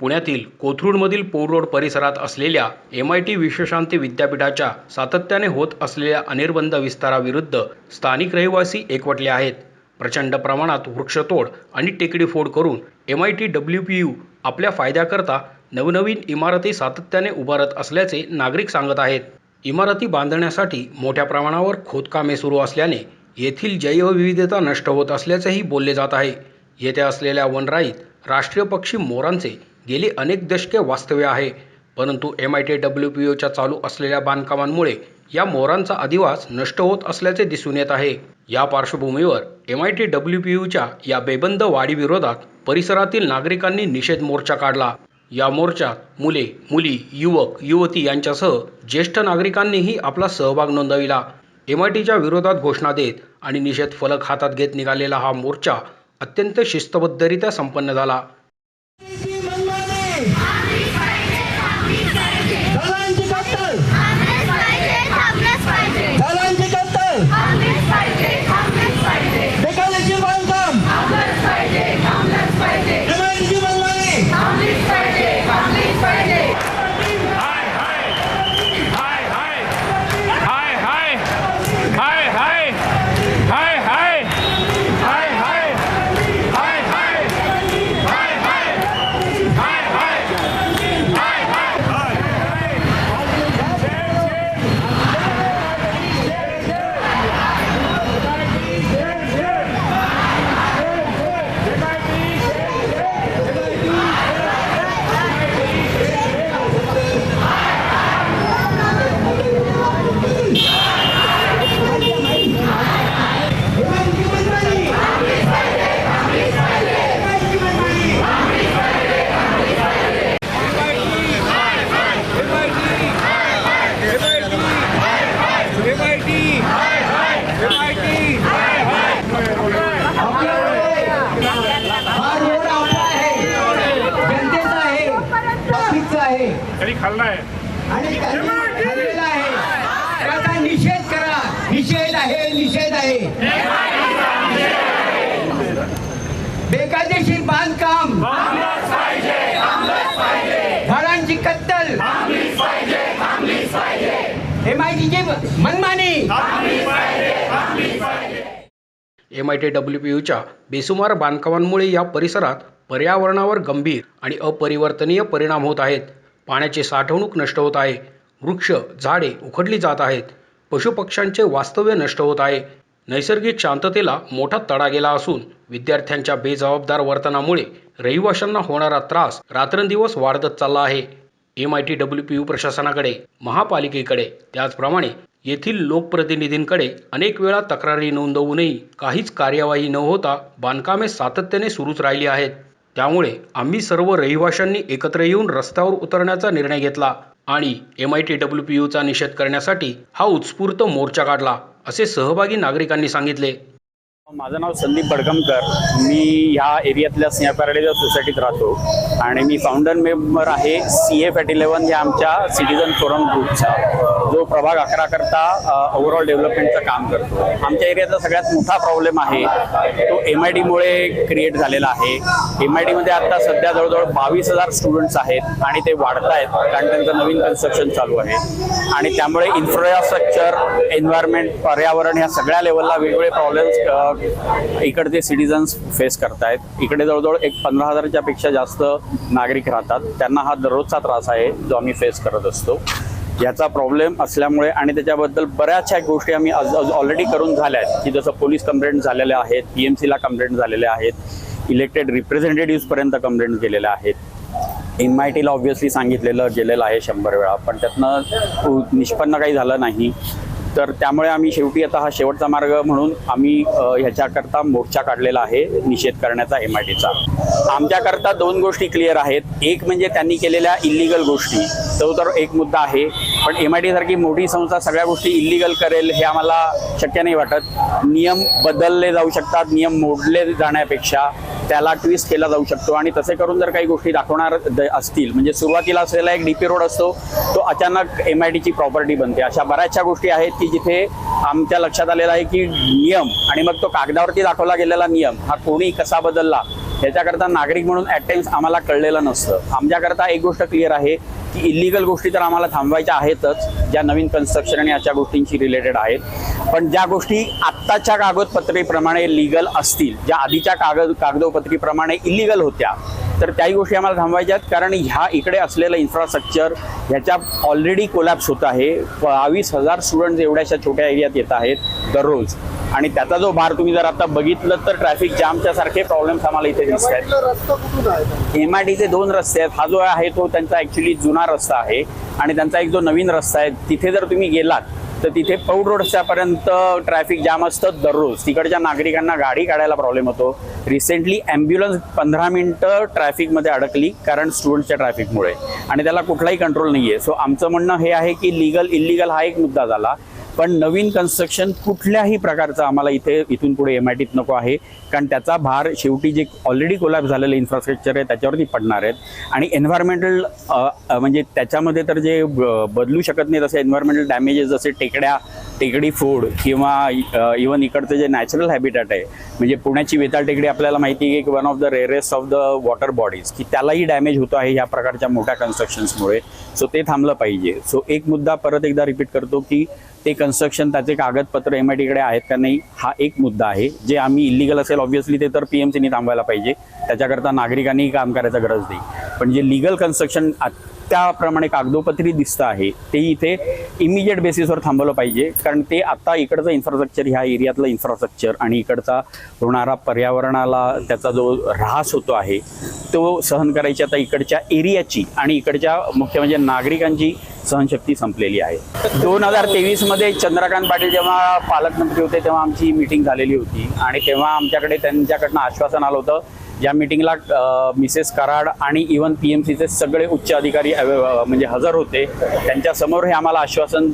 पुण्यातील कोथरूडमधील पौर रोड परिसरात असलेल्या एम आय टी विश्वशांती विद्यापीठाच्या सातत्याने होत असलेल्या अनिर्बंध विस्ताराविरुद्ध स्थानिक रहिवासी एकवटले आहेत. प्रचंड प्रमाणात वृक्षतोड आणि टेकडीफोड करून M I T W P U आपल्या फायद्याकरता नवनवीन इमारती सातत्याने उभारत असल्याचे नागरिक सांगत आहेत. इमारती बांधण्यासाठी मोठ्या प्रमाणावर खोदकामे सुरू असल्याने येथील जैवविविधता नष्ट होत असल्याचेही बोलले जात आहे. येथे असलेल्या वनराईत राष्ट्रीय पक्षी मोरांचे गेली अनेक दशके वास्तव्य आहे. परंतु M I T W P ओच्या चालू असलेल्या बांधकामांमुळे या मोरांचा अधिवास नष्ट होत असल्याचे दिसून येत आहे. या पार्श्वभूमीवर M I T W P यूच्या या बेबंद वाढीविरोधात परिसरातील नागरिकांनी निषेध मोर्चा काढला. या मोर्चात मुले मुली युवक युवती यांच्यासह ज्येष्ठ नागरिकांनीही आपला सहभाग नोंदविला. एम आय टीच्या विरोधात घोषणा देत आणि निषेध फलक हातात घेत निघालेला हा मोर्चा अत्यंत शिस्तबद्धरित्या संपन्न झाला. त्याचा निषेध करा. निषेध आहे निषेध आहे. बेकायदेशीर बांधकाम. झाडांची कत्तल. एम आय टीची मनमानी. M I T W P यूच्या बेसुमार बांधकामांमुळे या परिसरात पर्यावरणावर गंभीर आणि अपरिवर्तनीय परिणाम होत आहेत. पाण्याची साठवणूक नष्ट होत आहे. वृक्ष झाडे उखडली जात आहेत. पशुपक्ष्यांचे वास्तव्य नष्ट होत आहे. नैसर्गिक शांततेला मोठा तडा गेला असून विद्यार्थ्यांच्या बेजबाबदार वर्तनामुळे रहिवाशांना होणारा त्रास रात्रंदिवस वाढतच चालला आहे. M I T W P U प्रशासनाकडे महापालिकेकडे त्याचप्रमाणे येथील लोकप्रतिनिधींकडे अनेक वेळा तक्रारी नोंदवूनही काहीच कार्यवाही न होता बांधकामे सातत्याने सुरूच राहिली आहेत. त्यामुळे आम्ही सर्व रहिवाशांनी एकत्र येऊन रस्त्यावर उतरण्याचा निर्णय घेतला आणि M I T W P यूचा निषेध करण्यासाठी हा उत्स्फूर्त मोर्चा काढला असे सहभागी नागरिकांनी सांगितले. माझं नाव संदीप बडगमकर. मी ह्या एरियातल्या सिंहपारडेच्या सोसायटीत राहतो आणि मी फाउंडर मेंबर आहे सी एफ ॲट इलेवन या आमच्या सिटीजन फोरम ग्रुपचा जो प्रभाग अकरा करता ओव्हरऑल डेव्हलपमेंटचं काम करतो. आमच्या एरियाचा सगळ्यात मोठा प्रॉब्लेम आहे तो एम आय डीमुळे क्रिएट झालेला आहे. एम आय डीमध्ये आत्ता सध्या जवळजवळ बावीस हजार स्टुडंट्स आहेत आणि ते वाढत आहेत कारण त्यांचं नवीन कन्स्ट्रक्शन चालू आहे. आणि त्यामुळे इन्फ्रास्ट्रक्चर एन्व्हायरमेंट पर्यावरण ह्या सगळ्या लेवलला वेगवेगळे प्रॉब्लेम्स इकडचे सिटीजन्स फेस करतायत. इकडे जवळजवळ एक पंधरा हजारच्या पेक्षा जास्त नागरिक राहतात. त्यांना हा दररोजचा त्रास आहे जो आम्ही फेस करत असतो. याचा प्रॉब्लेम असल्यामुळे आणि त्याच्याबद्दल बऱ्याचशा गोष्टी आम्ही ऑलरेडी करून झाल्या आहेत की जसं पोलीस कंप्लेंट झालेल्या आहेत पी एम सीला कंप्लेंट झालेल्या आहेत इलेक्टेड रिप्रेझेंटेटिव्हपर्यंत कंप्लेंट केलेल्या आहेत. एम आय टीला ऑब्व्हियसली सांगितलेलं गेलेलं आहे शंभर वेळा पण त्यातनं निष्पन्न काही झालं नाही. तर त्यामुळे आम्ही शेवटी आता हा शेवटचा मार्ग म्हणून आम्ही ह्याच्याकरता मोर्चा काढलेला आहे निषेध करण्याचा एम आय टीचा आमच्याकरता दोन गोष्टी क्लिअर आहेत. एक म्हणजे त्यांनी केलेल्या इलिगल गोष्टी. तो तर एक मुद्दा आहे. पण एम आय टी सारखी मोठी संस्था सगळ्या गोष्टी इलिगल करेल हे आम्हाला शक्य नाही वाटत. नियम बदलले जाऊ शकतात. नियम मोडले जाण्यापेक्षा त्याला ट्विस्ट केला जाऊ शकतो. आणि तसे करून जर काही गोष्टी दाखवणार द- असतील म्हणजे सुरुवातीला असलेला एक डीपी रोड असतो तो अचानक एम आय डीची प्रॉपर्टी बनते. अशा बऱ्याचशा गोष्टी आहेत की जिथे आमच्या लक्षात आलेलं आहे की नियम आणि मग तो कागदावरती दाखवला गेलेला नियम हा कोणी कसा बदलला याच्याकरता नागरिक म्हणून ॲट टाइम्स आम्हाला कळलेलं नसतं. आमच्याकरता एक गोष्ट क्लिअर आहे की इलिगल गोष्टी तर आम्हाला थांबवायच्या आहेतच ज्या नवीन कन्स्ट्रक्शन आणि अशा गोष्टींशी रिलेटेड आहेत. पण ज्या गोष्टी आत्ताच्या कागदपत्रीप्रमाणे लिगल असतील ज्या आधीच्या कागद कागदोपत्रीप्रमाणे इलिगल होत्या तर त्याही गोष्टी आम्हाला थांबवायच्या आहेत. कारण ह्या इकडे असलेलं इन्फ्रास्ट्रक्चर ह्याच्या ऑलरेडी कोलॅप्स होत आहे. बावीस हजार स्टुडंट एवढ्याशा छोट्या एरियात येत आहेत दररोज. आणि त्याचा जो भार तुम्ही जर आता बघितलं तर ट्रॅफिक जामच्या सारखे प्रॉब्लेम्स आम्हाला इथे दिसत आहेत. एम आय टीचे दोन रस्ते आहेत. हा जो आहे तो त्यांचा ॲक्च्युली जुना रस्ता आहे. आणि त्यांचा एक जो नवीन रस्ता आहे तिथे जर तुम्ही गेलात तर तिथे पौड रोडच्यापर्यंत ट्रॅफिक जाम असतं दररोज. तिकडच्या नागरिकांना गाडी काढायला प्रॉब्लेम होतो. रिसेंटली ॲम्ब्युलन्स पंधरा मिनटं ट्रॅफिकमध्ये अडकली कारण स्टुडंटच्या ट्रॅफिकमुळे आणि त्याला कुठलाही कंट्रोल नाही आहे सो आमचं म्हणणं हे आहे की लिगल इलिगल हा एक मुद्दा झाला. पण नवीन कन्स्ट्रक्शन कुठल्याही प्रकारचं आम्हाला इथे इथून पुढे एम आय टीत नको आहे. कारण त्याचा भार शेवटी जे ऑलरेडी कोलॅप झालेलं इन्फ्रास्ट्रक्चर आहे त्याच्यावरती पडणार आहेत. आणि एन्व्हायरमेंटल म्हणजे त्याच्यामध्ये तर जे ब- बदलू शकत नाही तसे एन्व्हायरमेंटल डॅमेजेस जसे टेकड्या टेकडी फूड किंवा इवन इकडचं जे नॅचरल हॅबिटॅट आहे म्हणजे पुण्याची वेताळ टेकडी आपल्याला माहिती आहे की one of the rarest of the water bodies की त्यालाही डॅमेज होतो आहे ह्या प्रकारच्या मोठ्या कन्स्ट्रक्शन्समुळे सो ते थांबलं पाहिजे. सो एक मुद्दा परत एकदा रिपीट करतो की ते कन्स्ट्रक्शन त्याचे कागदपत्र एम आय टीकडे आहेत का नाही हा एक मुद्दा आहे. जे आम्ही इलिगल असेल ऑब्व्हियसली ते तर पी एम सीनी थांबवायला पाहिजे. त्याच्याकरता नागरिकांनीही काम करायचा गरज नाही. पण जे लिगल कन्स्ट्रक्शन त्याप्रमाणे कागदोपत्री दिसतं आहे. ते इथे इमिजिएट बेसिसवर थांबवलं पाहिजे. कारण ते आता इकडचं इन्फ्रास्ट्रक्चर ह्या एरियातलं इन्फ्रास्ट्रक्चर आणि इकडचा होणारा पर्यावरणाला त्याचा जो ऱ्हास होतो आहे तो सहन करायची आता इकडच्या एरियाची आणि इकडच्या मुख्य म्हणजे नागरिकांची सहनशक्ती संपलेली आहे. दोन हजार तेवीसमध्ये चंद्रकांत पाटील जेव्हा पालकमंत्री होते तेव्हा आमची मीटिंग झालेली होती आणि तेव्हा आमच्याकडे त्यांच्याकडनं आश्वासन आलं होतं या मीटिंगला मिसेस कराड आणि इवन पी एम सीचे सगळे उच्च अधिकारी म्हणजे हजर होते. त्यांच्यासमोर हे आम्हाला आश्वासन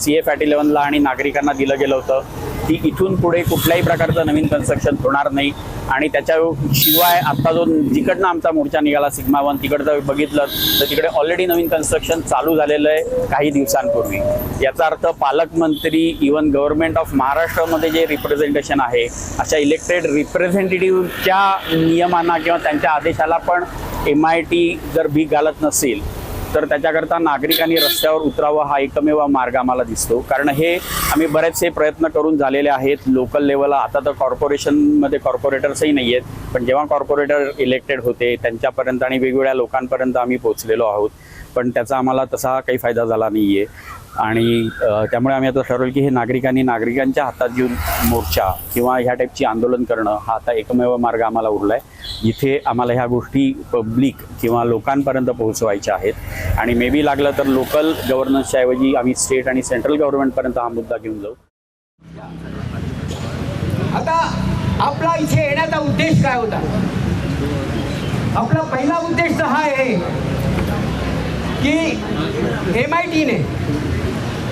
सी ए फॅट इलेव्हनला आणि नागरिकांना दिलं गेलं होतं. की इथून पुढे कुठल्याही प्रकारचं नवीन कन्स्ट्रक्शन होणार नाही. आणि त्याच्याशिवाय आता जो जिकडनं आमचा मोर्चा निघाला सिग्मा वन तिकडचं बघितलं तर तिकडे ऑलरेडी नवीन कन्स्ट्रक्शन चालू झालेलं आहे काही दिवसांपूर्वी. याचा अर्थ पालकमंत्री इवन गव्हर्नमेंट ऑफ महाराष्ट्रामध्ये जे रिप्रेझेंटेशन आहे अशा इलेक्टेड रिप्रेझेंटेटिव्हच्या नियमांना किंवा त्यांच्या आदेशाला पण एम आय टी जर भीक घालत नसेल तर त्याच्याकरता नागरिकांनी रस्त्यावर उतरावं हा एकमेव मार्ग आम्हाला दिसतो. कारण हे आम्ही बरेचसे प्रयत्न करून झालेले आहेत. लोकल लेवलला आता तर कॉर्पोरेशनमध्ये कॉर्पोरेटर्सही नाही आहेत पण जेव्हा कॉर्पोरेटर इलेक्टेड होते त्यांच्यापर्यंत आणि वेगवेगळ्या लोकांपर्यंत आम्ही पोचलेलो आहोत. पण त्याचा आम्हाला तसा काही फायदा झाला नाही आहे आणि त्यामुळे आम्ही आता ठरवलं की हे नागरिकांनी नागरिकांच्या हातात घेऊन मोर्चा किंवा ह्या टाईपची आंदोलन करणं हा आता एकमेव मार्ग आम्हाला उरला आहे इथे आम्हाला ह्या गोष्टी पब्लिक किंवा लोकांपर्यंत पोहोचवायच्या आहेत. आणि मे बी लागलं तर लोकल गव्हर्नन्सच्या ऐवजी आम्ही स्टेट आणि सेंट्रल गव्हर्नमेंटपर्यंत हा मुद्दा घेऊन जाऊ. आता आपला इथे येण्याचा उद्देश काय होता? आपला पहिला उद्देश तर हा आहे की एम आय टीने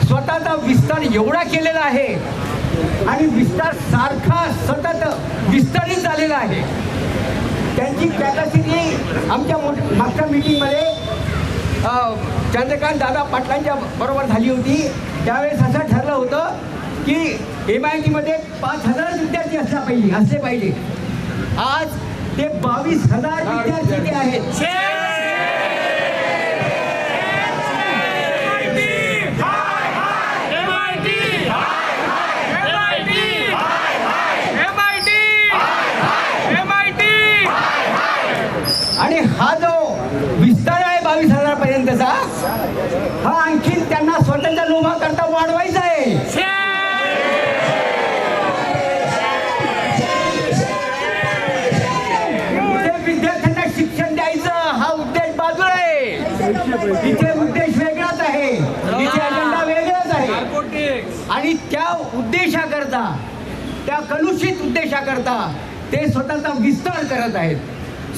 स्वतःचा विस्तार एवढा केलेला आहे आणि विस्तार सारखा सतत विस्तारित झालेला आहे. त्यांची कॅपॅसिटी आमच्या मोठ मागच्या मीटिंगमध्ये चंद्रकांत दादा पाटलांच्या बरोबर झाली होती. त्यावेळेस असं ठरलं होतं की एम आय टीमध्ये पाच हजार विद्यार्थी असला पाहिजे असले पाहिजे. आज ते बावीस हजार विद्यार्थी आहेत आणि हा जो विस्तार आहे बावीस हजार पर्यंतचा हा आणखीन त्यांना स्वतःच्या लोभा करता वाढवायचं आहे. विद्यार्थ्यांना शिक्षण द्यायचं हा उद्देश बाजूला आहे. इथे उद्देश वेगळाच आहे. इथे अजेंडा वेगळाच आहे. आणि त्या उद्देशाकरता त्या कलुषित उद्देशाकरता ते स्वतःचा विस्तार करत आहेत.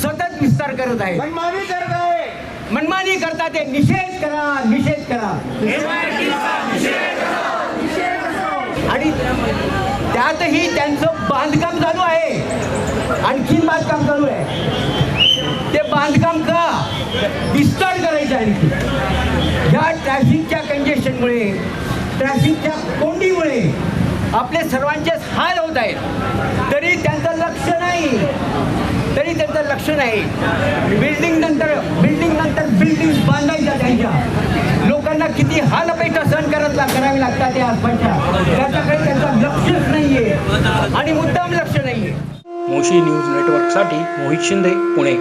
सतत विस्तार करत आहेत. मनमानी करता ते निषेध करा निषेध करा. आणि त्यातही त्यांचं बांधकाम चालू आहे. आणखीन बांधकाम चालू आहे. ते बांधकाम का? विस्तार करायचं आणखी. ह्या ट्रॅफिकच्या कंजेशनमुळे ट्रॅफिकच्या कोंडीमुळे आपले सर्वांचेच हाल होत आहेत. तरी त्यांचं लक्ष नाही. तरी त्यांचं लक्ष नाही. बिल्डिंग नंतर बिल्डिंग नंतर बिल्डिंग बांधायच्या त्यांच्या. लोकांना किती हाल अपेक्षा सहन करत करावी लागतात त्या आसपासच्या त्याच्याकडे त्यांचं लक्षच नाहीये. आणि मुद्दाम लक्ष नाहीये. मोशी न्यूज नेटवर्कसाठी मोहित शिंदे पुणे.